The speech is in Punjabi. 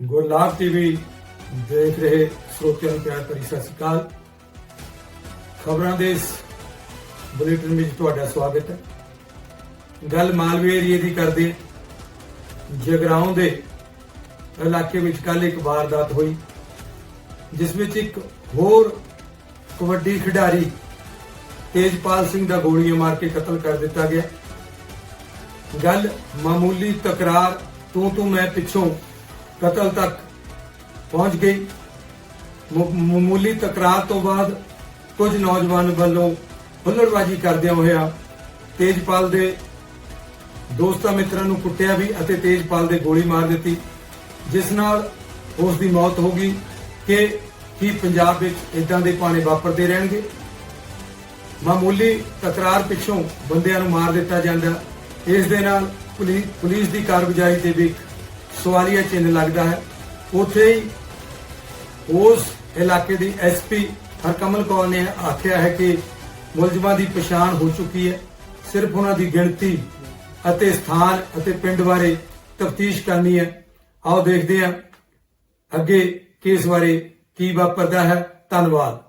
ਗੁਰਲਾਬ ਟੀਵੀ ਦੇਖ ਰਹੇ ਸਰੋਤਿਆਂ ਨੂੰ ਪਿਆਰ ਭਰੀ ਸਤਿ ਸ਼੍ਰੀ ਅਕਾਲ। ਖਬਰਾਂ ਦੇ ਇਸ ਬੁਲੇਟਿਨ ਵਿੱਚ ਤੁਹਾਡਾ ਸਵਾਗਤ ਹੈ। ਗੱਲ ਮਾਲਵੇ ਏਰੀਏ ਦੀ ਕਰਦੇ ਹਾਂ। ਜਗਰਾਉਂ ਦੇ ਇਲਾਕੇ ਵਿੱਚ ਕੱਲ ਇੱਕ ਵਾਰਦਾਤ ਹੋਈ, ਜਿਸ ਵਿੱਚ ਇੱਕ ਹੋਰ ਕਬੱਡੀ ਖਿਡਾਰੀ ਤੇਜਪਾਲ ਸਿੰਘ ਦਾ ਗੋਲੀਆਂ ਮਾਰ ਕੇ ਕਤਲ ਕਰ ਦਿੱਤਾ ਗਿਆ। ਗੱਲ ਮਾਮੂਲੀ ਤਕਰਾਰ ਤੂੰ ਤੂੰ ਮੈਂ ਪਿੱਛੋਂ ਕਤਲ ਤੱਕ ਪਹੁੰਚ ਗਈ। ਮਾਮੂਲੀ ਤਕਰਾਰ ਤੋਂ ਬਾਅਦ ਕੁਝ ਨੌਜਵਾਨ ਵੱਲੋਂ ਹੁੱਲੜਬਾਜ਼ੀ ਕਰਦਿਆਂ ਹੋਇਆ ਤੇਜਪਾਲ ਦੇ ਦੋਸਤਾਂ ਮਿੱਤਰਾਂ ਨੂੰ ਕੁੱਟਿਆ ਵੀ ਅਤੇ ਤੇਜਪਾਲ ਦੇ ਗੋਲੀ ਮਾਰ ਦਿੱਤੀ, ਜਿਸ ਨਾਲ ਉਸ ਦੀ ਮੌਤ ਹੋ ਗਈ। ਕਿ, ਕੀ ਪੰਜਾਬ ਵਿੱਚ ਇਦਾਂ ਦੇ ਪਾਣੇ ਵਾਪਰਦੇ ਰਹਿਣਗੇ? ਮਾਮੂਲੀ ਤਕਰਾਰ ਪਿੱਛੋਂ ਬੰਦਿਆਂ ਨੂੰ ਮਾਰ ਦਿੱਤਾ ਜਾਂਦਾ। ਇਸ ਦੇ ਨਾਲ ਪੁਲਿਸ ਪੁਲਿਸ ਦੀ ਕਾਰਗੁਜ਼ਾਰੀ ਤੇ ਵੀ ਇੱਕ ਸਵਾਲੀਆ ਚਿੰਨ੍ਹ ਲੱਗਦਾ ਹੈ। ਉੱਥੇ ਹੀ ਉਸ ਇਲਾਕੇ ਦੀ ਐਸਪੀ ਹਰਕਮਲ ਕੌਰ ਨੇ ਆਖਿਆ ਹੈ ਕਿ ਮੁਲਜ਼ਮਾਂ ਦੀ ਪਛਾਣ ਹੋ ਚੁੱਕੀ ਹੈ। ਸਿਰਫ ਉਹਨਾਂ ਦੀ ਗਿਣਤੀ ਅਤੇ ਸਥਾਨ ਅਤੇ ਪਿੰਡ ਬਾਰੇ ਤਫਤੀਸ਼ ਕਰਨੀ ਹੈ। ਆਓ ਦੇਖਦੇ ਹਾਂ ਅੱਗੇ ਕੇਸ ਬਾਰੇ ਕੀ ਵਾਪਰਦਾ ਹੈ। ਧੰਨਵਾਦ।